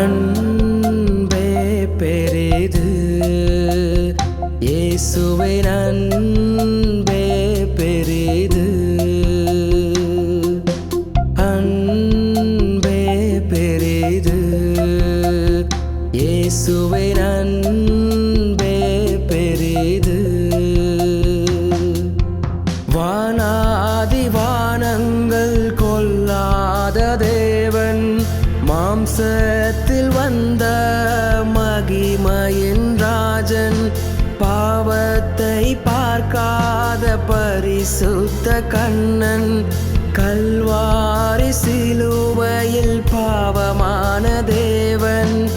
and வம்சத்தில் வந்த மகிமையின் ராஜன். பாவத்தை பார்க்காத பரிசுத்த கண்ணன். கல்வாரி சிலுவையில் பாவமான தேவன்.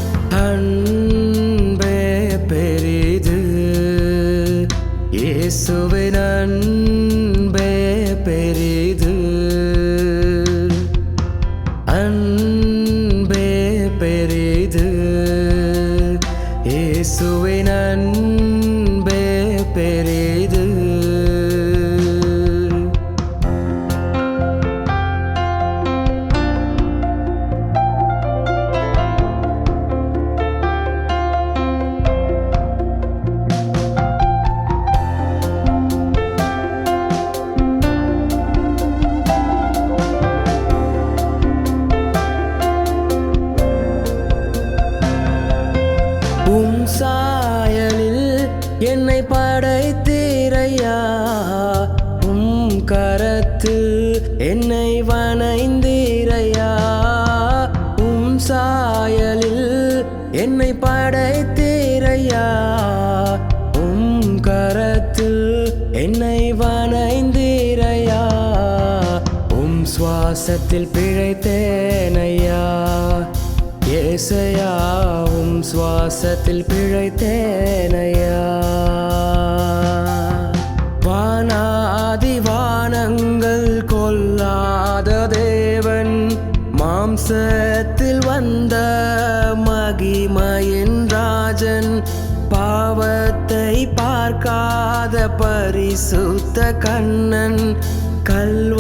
ಯೇಸುವಿನ என்னை படைத்தீரையா? உம் கரத்து என்னை வணைந்தீரையா? உம் சாயலில் என்னை படைத்தீரையா? உம் கரத்து என்னை வணைந்தீரையா? உம் சுவாசத்தில் பிழைத்தேனையா? ஏசையா சுவாசத்தில் பிழைத்தேனையா. வானாதி வானங்கள் கொல்லாத தேவன் மாம்சத்தில் வந்த மகிமையின் ராஜன் பாவத்தை பார்க்காத பரிசுத்த கண்ணன் கல்வாரி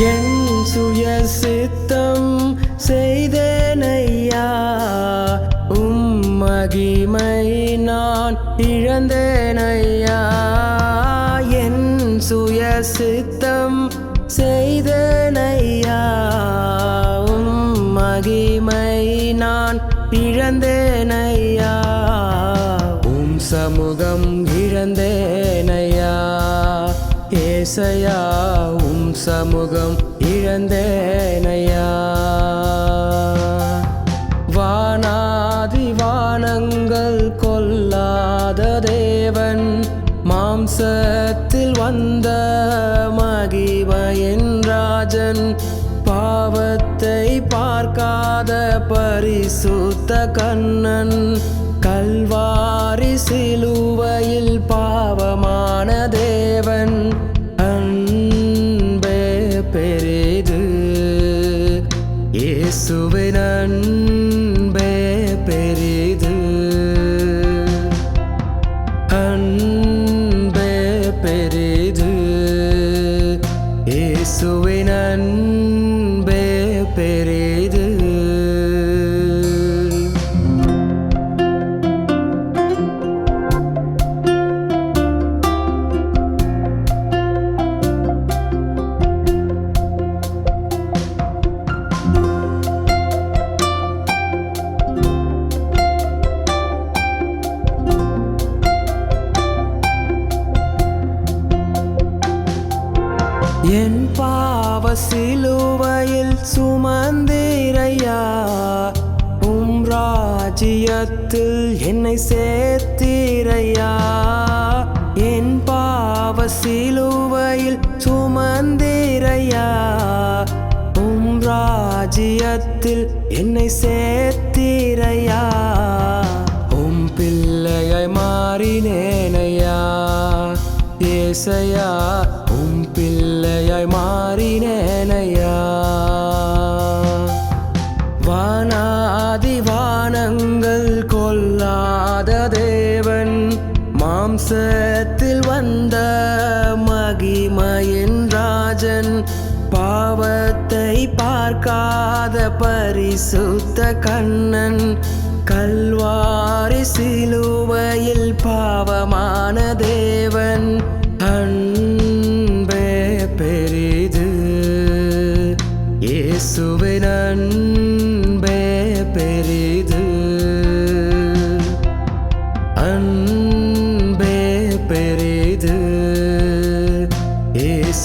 என் சுய சித்தம் செய்தேனையா? உம் மகிமை நான் இழந்தேனையா? என் சுய சித்தம் செய்தேனையா? உம் மகிமை நான் இழந்தேனையா? உம் சமூகம் இழந்தேனையா? ஏசையா உம் சமூகம் இழந்தேனையா? வானாதி வானங்கள் கொல்லாத தேவன் மாம்சத்தில் வந்த மகிமையின் ராஜன் பாவத்தை பார்க்காத பரிசுத்த கண்ணன் கல்வாரி சிலுவையில் பாவமான தேவன் இயேசுவின் அன்பே பாவ சிலுவையில் சுமந்தீரையா? உம் ராஜ்யத்தில் என்னை சேர்த்தீரையா? என் பாவ சிலுவையில் சுமந்தீரையா? உம் ராஜ்யத்தில் என்னை சேர்த்தீரையா? உம் பிள்ளையை மாறினேனையா? ஏசையா பிள்ளையாய் மாறினேனையா? வானாதி வானங்கள் கொல்லாத தேவன் மாம்சத்தில் வந்த மகிமையின் ராஜன் பாவத்தை பார்க்காத பரிசுத்த கண்ணன் கல்வாரி சிலுவையில் பாவமானதே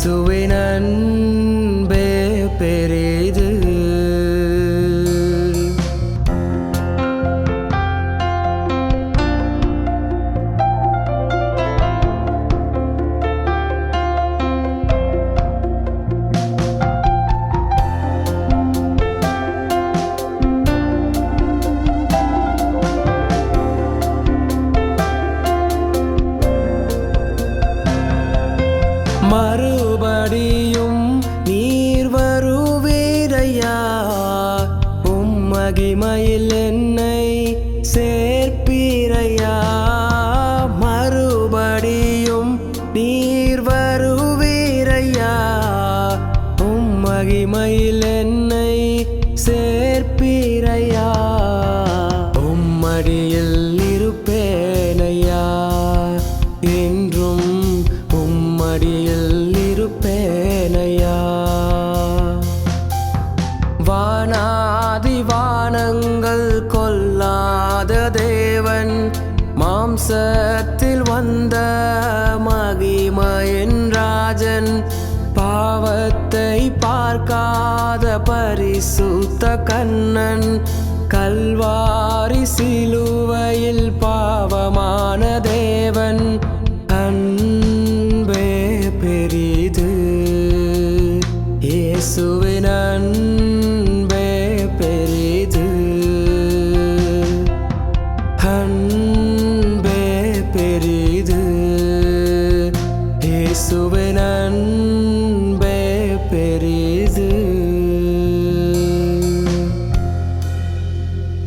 the way மகிமையில் என்னை சேர்ப்பீரையா உம்மடியில் இருப்பேனையா? என்றும் உம்மடியில் இருப்பேனையா? வானாதி வானங்கள் கொல்லாத தேவன் மாம்சத்தில் வந்த மகிமையின் ராஜன் பாவத்தை பார்க்காத பரிசுத்த கண்ணன் கல்வாரி சிலுவையில் பாவமான தேவன்.